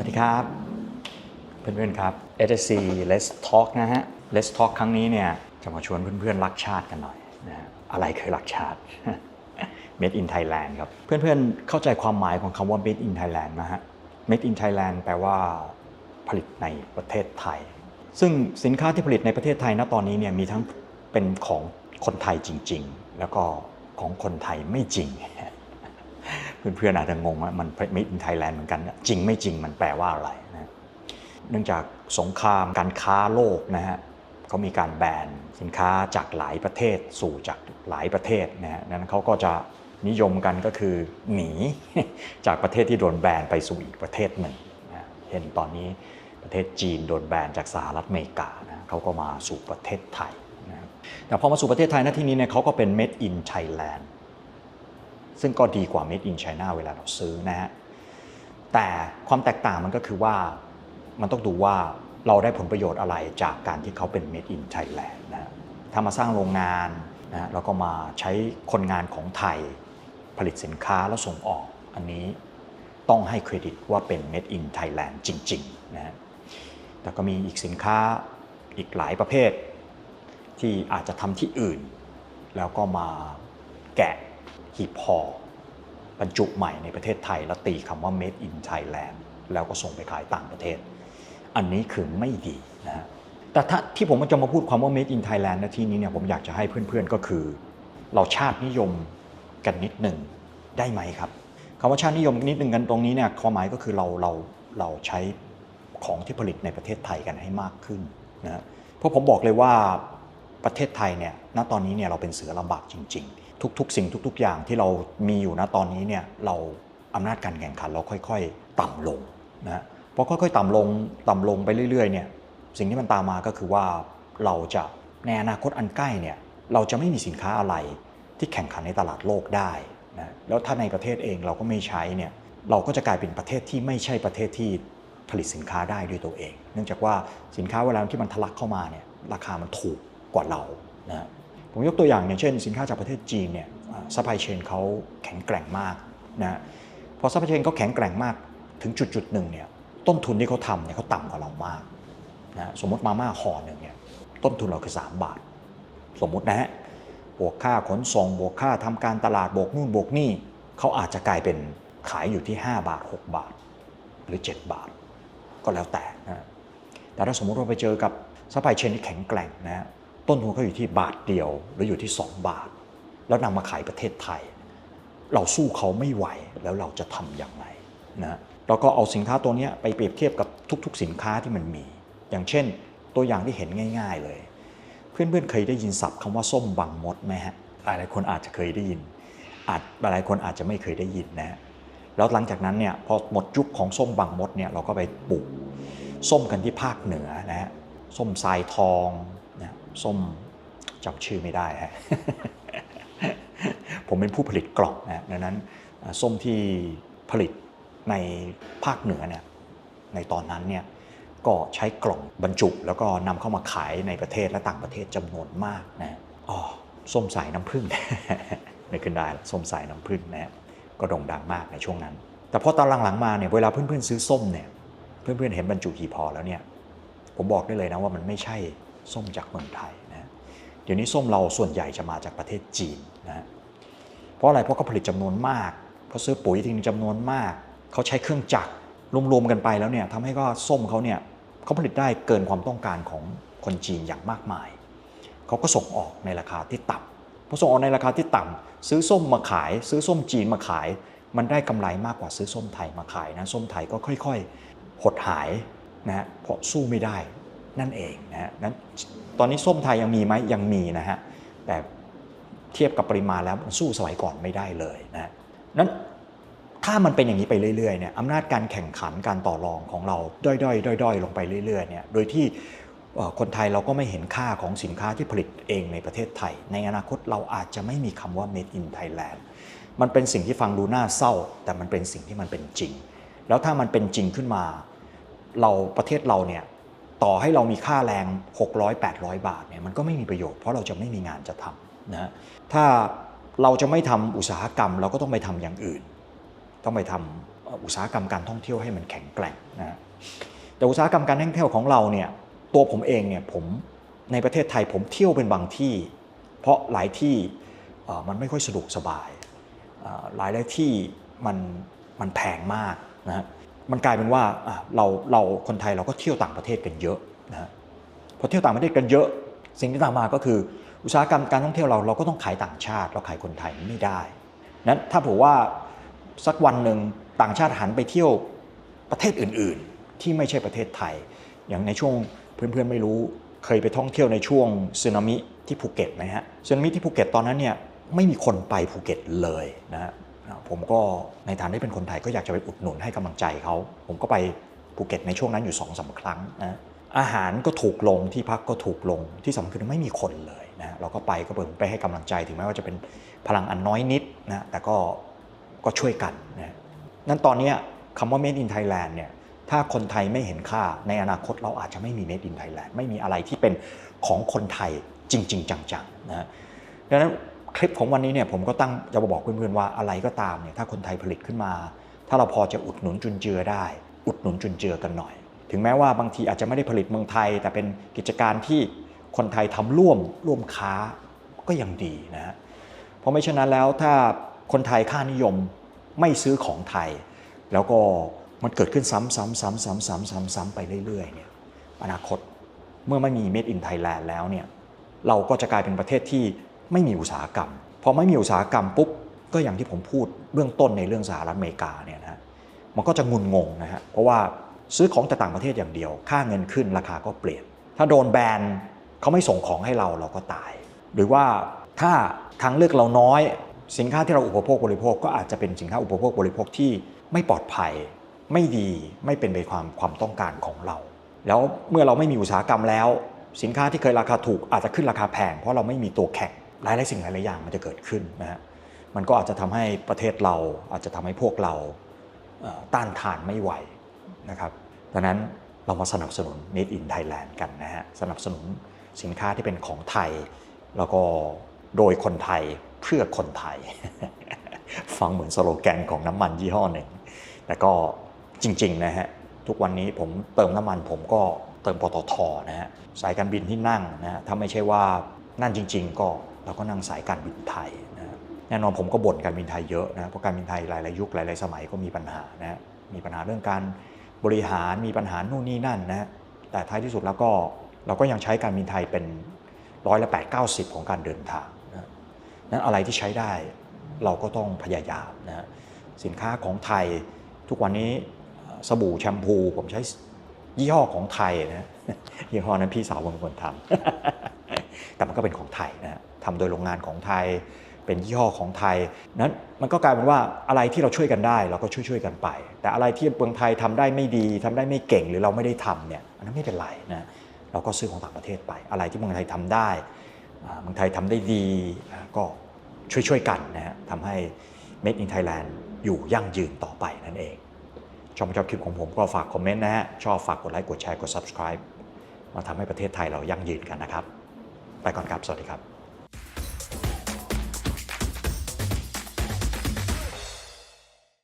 วัสดีครับ เพื่อนๆครับ SSC Let's Talk นะฮะ Let's Talk ครั้งนี้เนี่ยจะมาชวนเพื่อนๆรักชาติกันหน่อยนะฮะอะไรคือรักชาติ Made in Thailand ครับ เพื่อนๆเข้าใจความหมายของคำว่า Made in Thailand นะฮะ Made in Thailand แปลว่าผลิตในประเทศไทย ซึ่งสินค้าที่ผลิตในประเทศไทยณตอนนี้เนี่ยมีทั้งเป็นของคนไทยจริง ๆ แล้วก็ของคนไทยไม่จริง เพื่อนๆอาจจะงงว่ามัน Made in Thailand เหมือนกัน จริงไม่จริงมันแปลว่าอะไรนะเนื่องจากสงครามการค้าโลกนะฮะเขามีการแบนสินค้าจากหลายประเทศสู่จากหลายประเทศนะฮะนั้นเขาก็จะนิยมกันก็คือหนีจากประเทศที่โดนแบนไปสู่อีกประเทศหนึ่งนะเห็นตอนนี้ประเทศจีนโดนแบนจากสหรัฐอเมริกานะเขาก็มาสู่ประเทศไทยนะแต่พอมาสู่ประเทศไทยนะที่นี้เนี่ยเขาก็เป็น made in Thailand ซึ่งก็ดีกว่า made in China เวลาเราซื้อนะฮะแต่ความแตกต่างมันก็คือว่ามันต้องดูว่าเราได้ผลประโยชน์อะไรจากการที่เขาเป็น made in Thailand นะฮะถ้ามาสร้างโรงงานนะฮะแล้วก็มาใช้คนงานของไทยผลิตสินค้าแล้วส่งออก อันนี้ต้องให้เครดิตว่าเป็น made in Thailand จริงๆนะฮะแต่ก็มีอีกสินค้าอีกหลายประเภท ที่อาจจะทำที่อื่น แล้วก็มาแกะ หีบห่อบรรจุใหม่ในประเทศไทย แล้วตีคำว่า made in Thailand แล้วก็ส่งไปขายต่างประเทศ อันนี้คือไม่ดีนะฮะแต่ถ้าที่ผมจะมาพูดความว่า made in Thailand ในที่นี้เนี่ยผมอยากจะให้เพื่อนๆก็คือ เราชาตินิยมกันนิดหนึ่งได้ไหมครับคำว่าชาตินิยมนิดหนึ่งกันตรงนี้เนี่ยความหมายก็คือเราเราเราใช้ของที่ผลิตในประเทศไทยกันให้มากขึ้นนะเพราะผมบอกเลยว่าประเทศไทยเนี่ยณตอนนี้เนี่ยเราเป็นเสือลำบากจริง ๆ ทุกๆ สิ่งทุก ๆ อย่างที่เรามีอยู่ณตอนนี้เนี่ยเราอำนาจการแข่งขันเราค่อย ๆ ต่ำลงนะฮะพอค่อย ๆ ต่ำลงต่ำลงไปเรื่อยๆเนี่ยสิ่งที่มันตามมาก็คือว่าเราจะในอนาคตอันใกล้เนี่ยเราจะไม่มีสินค้าอะไรที่แข่งขันในตลาดโลกได้นะแล้วถ้าในประเทศเองเราก็ไม่ใช้เนี่ยเราก็จะกลายเป็นประเทศที่ไม่ใช่ประเทศที่ผลิตสินค้าได้ด้วยตัวเอง เนื่องจากว่าสินค้าเวลาที่มันทะลักเข้ามาเนี่ยราคามันถูกกว่าเรานะ ผมยกตัวอย่างอย่างเช่น สินค้าจากประเทศจีนเนี่ยซัพพลายเชนเขาแข็งแกร่งมากนะพอซัพพลายเชนเขาแข็งแกร่งมากถึงจุดจุดหนึ่งเนี่ยต้นทุนที่เขาทำเนี่ยเขาต่ำกว่าเรามากนะสมมติมาม่าห่อหนึ่งเนี่ยต้นทุนเราคือ 3 บาท สมมตินะฮะบวกค่าขนส่งบวกค่าทำการตลาดบวกนู่นบวกนี่เขาอาจจะกลายเป็นขายอยู่ที่ 5 บาท 6 บาท หรือ 7 บาท ก็แล้วแต่นะแต่ถ้าสมมติว่าไปเจอกับซัพพลายเชนที่แข็งแกร่งนะฮะ ต้นทุนเขาอยู่ที่บาทเดียวหรืออยู่ที่ 2 บาท แล้วนำมาขายประเทศไทย เราสู้เขาไม่ไหวแล้วเราจะทำอย่างไรนะเราก็เอาสินค้าตัวนี้ไปเปรียบเทียบกับทุกๆ สินค้าที่มันมี อย่างเช่น ตัวอย่างที่เห็นง่าย ๆเลย เพื่อนๆเคยได้ยินศัพท์คำว่าส้มบังมดไหมฮะหลายๆคนอาจจะเคยได้ยิน อาจหลายๆคนอาจจะไม่เคยได้ยินนะฮะแล้วหลังจากนั้นเนี่ยพอหมดยุคของส้มบังมดเนี่ยเราก็ไปปลูกส้มกันที่ภาคเหนือนะฮะส้มทรายทอง ส้มจำชื่อไม่ได้ฮะผมเป็นผู้ผลิตกล่องนะดังนั้นส้มที่ผลิตในภาคเหนือเนี่ยในตอนนั้นเนี่ยก็ใช้กล่องบรรจุแล้วก็นำเข้ามาขายในประเทศและต่างประเทศจำนวนมากนะอ๋อส้มสายน้ำผึ้งนึกขึ้นได้ส้มสายน้ำผึ้งนะฮะก็โด่งดังมากในช่วงนั้น แต่พอตอนหลังๆมาเนี่ยเวลาเพื่อนๆซื้อส้มเนี่ยเพื่อนๆเห็นบรรจุหีบห่อแล้วเนี่ยผมบอกได้เลยนะว่ามันไม่ใช่ ส้มจากเมืองไทยนะเดี๋ยวนี้ส้มเราส่วนใหญ่จะมาจากประเทศจีนนะเพราะอะไรเพราะเขาผลิตจำนวนมากเขาซื้อปุ๋ยทิ้งจำนวนมาก เขาใช้เครื่องจักรรวมๆกันไปแล้วเนี่ยทำให้ก็ส้มเขาเนี่ยเขาผลิตได้เกินความต้องการของคนจีนอย่างมากมาย เขาก็ส่งออกในราคาที่ต่ำพอส่งออกในราคาที่ต่ำซื้อส้มมาขาย ซื้อส้มจีนมาขาย มันได้กำไรมากกว่าซื้อส้มไทยมาขายนะส้มไทยก็ค่อย ๆ หดหายนะฮะเพราะสู้ไม่ได้ นั่นเองนะฮะนั้นตอนนี้ส้มไทยยังมีไหมยังมีนะฮะแต่เทียบกับปริมาณแล้วมันสู้สมัยก่อนไม่ได้เลยนะนั้นถ้ามันเป็นอย่างนี้ไปเรื่อยๆเนี่ยอำนาจการแข่งขันการต่อรองของเราด้อยๆด้อยๆลงไปเรื่อยๆเนี่ยโดยที่คนไทยเราก็ไม่เห็นค่าของสินค้าที่ผลิตเองในประเทศไทย ในอนาคตเราอาจจะไม่มีคำว่า made in Thailand มันเป็นสิ่งที่ฟังดูน่าเศร้า แต่มันเป็นสิ่งที่มันเป็นจริง แล้วถ้ามันเป็นจริงขึ้นมา เราประเทศเราเนี่ย ต่อให้เรามีค่าแรง 600 800 บาทเนี่ยมันก็ไม่มีประโยชน์เพราะเราจะไม่มีงานจะทำนะถ้าเราจะไม่ทำอุตสาหกรรม เราก็ต้องไปทำอย่างอื่น ต้องไปทำอุตสาหกรรมการท่องเที่ยวให้มันแข็งแกร่งนะแต่อุตสาหกรรมการท่องเที่ยวของเราเนี่ยตัวผมเองเนี่ยผมในประเทศไทยผมเที่ยวเป็นบางที่ เพราะหลายที่มันไม่ค่อยสะดวกสบาย หลายหลายที่มันมันแพงมากนะ มันกลายเป็นว่าเราเราคนไทยเราก็เที่ยวต่างประเทศกันเยอะนะฮะพอเที่ยวต่างประเทศกันเยอะ สิ่งที่ตามมาก็คือ อุตสาหกรรมการท่องเที่ยวเราเราก็ต้องขายต่างชาติ เราขายคนไทยไม่ได้นั้นถ้าผมว่าสักวันหนึ่งต่างชาติหันไปเที่ยวประเทศอื่น ๆ ที่ไม่ใช่ประเทศไทย อย่างในช่วงเพื่อนๆไม่รู้เคยไปท่องเที่ยวในช่วงสึนามิที่ภูเก็ตไหมฮะสึนามิที่ภูเก็ตตอนนั้นเนี่ยไม่มีคนไปภูเก็ตเลยนะฮะ ผมก็ในฐานะที่เป็นคนไทยก็อยากจะไปอุดหนุนให้กำลังใจเขา ผมก็ไปภูเก็ตในช่วงนั้นอยู่2อสาครั้งนะอาหารก็ถูกลงที่พักก็ถูกลงที่สำคัญคือไม่มีคนเลยนะเราก็ไปก็เปิดไปให้กำลังใจถึงแม้ว่าจะเป็นพลังอันน้อยนิดนะแต่ก็ก็ช่วยกันนะนั้นตอนนี้คำว่า made in Thailand เนี่ยถ้าคนไทยไม่เห็นค่าในอนาคตเราอาจจะไม่มี made in Thailand ไม่มีอะไรที่เป็นของคนไทยจริง ๆ จังๆนะดังนั้น คลิปของวันนี้เนี่ยผมก็ตั้งจะมาบอกเพื่อนๆว่าอะไรก็ตามเนี่ยถ้าคนไทยผลิตขึ้นมา ถ้าเราพอจะอุดหนุนจุนเจือได้ อุดหนุนจุนเจือกันหน่อย ถึงแม้ว่าบางทีอาจจะไม่ได้ผลิตเมืองไทย แต่เป็นกิจการที่คนไทยทำร่วมร่วมค้าก็ยังดีนะเพราะไม่เช่นนั้นแล้วถ้าคนไทยค่านิยมไม่ซื้อของไทย แล้วก็มันเกิดขึ้นซ้ำๆซ้ำๆซ้ำๆซ้ำๆซ้ำๆไปเรื่อยๆเนี่ยอนาคตเมื่อไม่มี Made in Thailand แล้วเนี่ยเราก็จะกลายเป็นประเทศที่ ไม่มีอุตสาหกรรม พอไม่มีอุตสาหกรรมปุ๊บก็อย่างที่ผมพูดเบื้องต้นในเรื่องสหรัฐอเมริกาเนี่ยนะฮะมันก็จะงุนงงนะฮะเพราะว่าซื้อของแต่ต่างประเทศอย่างเดียว ค่าเงินขึ้นราคาก็เปลี่ยน ถ้าโดนแบนเขาไม่ส่งของให้เราเราก็ตาย หรือว่าถ้าทางเลือกเราน้อย สินค้าที่เราอุปโภคบริโภคก็อาจจะเป็นสินค้าอุปโภคบริโภคที่ไม่ปลอดภัย ไม่ดีไม่เป็นไปความความต้องการของเรา แล้วเมื่อเราไม่มีอุตสาหกรรมแล้ว สินค้าที่เคยราคาถูกอาจจะขึ้นราคาแพงเพราะเราไม่มีตัวแข่ง หลายหลายๆสิ่งหลายๆอย่างมันจะเกิดขึ้นนะฮะมันก็อาจจะทำให้ประเทศเราอาจจะทำให้พวกเราต้านทานไม่ไหวนะครับดังนั้นเรามาสนับสนุน Made in Thailand กันนะฮะสนับสนุนสินค้าที่เป็นของไทย แล้วก็โดยคนไทยเพื่อคนไทย ฟังเหมือนสโลแกนของน้ำมันยี่ห้อหนึ่ง แต่ก็จริงๆนะฮะทุกวันนี้ผมเติมน้ำมันผมก็เติมปตทนะฮะสายการบินที่นั่งนะฮะถ้าไม่ใช่ว่านั่นจริง ๆ ก็ เราก็นั่งสายการบินไทยนะแน่นอนผมก็บ่นการบินไทยเยอะนะเพราะการบินไทยหลายๆยุคหลาย ๆ สมัยก็มีปัญหานะมีปัญหาเรื่องการบริหารมีปัญหานู่นนี่นั่นนะแต่ท้ายที่สุดแล้วก็เราก็ยังใช้การบินไทยเป็นร้อยละแปดเก้าสิบของการเดินทางนะนั้นอะไรที่ใช้ได้เราก็ต้องพยายามนะสินค้าของไทยทุกวันนี้สบู่แชมพู ผมใช้ยี่ห้อของไทยนะยี่ห้อนั้นพี่สาวผมเป็นคนทำแต่มันก็เป็นของไทยนะ ทำโดยโรงงานของไทย เป็นยี่ห้อของไทย นั้นมันก็กลายเป็นว่าอะไรที่เราช่วยกันได้ เราก็ช่วยช่วยๆกันไป แต่อะไรที่เมืองไทยทำได้ไม่ดีทำได้ไม่เก่งหรือเราไม่ได้ทำเนี่ยอันนั้นไม่เป็นไรนะเราก็ซื้อของต่างประเทศไป อะไรที่เมืองไทยทำได้เมืองไทยทำได้ดีก็ช่วยช่วยๆกันนะฮะทำให้ Made in Thailand อยู่ยั่งยืนต่อไปนั่นเองชอบชอบคลิปของผมก็ฝากคอมเมนต์นะฮะ ชอบฝากกดไลค์กดแชร์กด subscribe มาทำให้ประเทศไทยเรายั่งยืนกันนะครับ ไปก่อนครับ สวัสดีครับ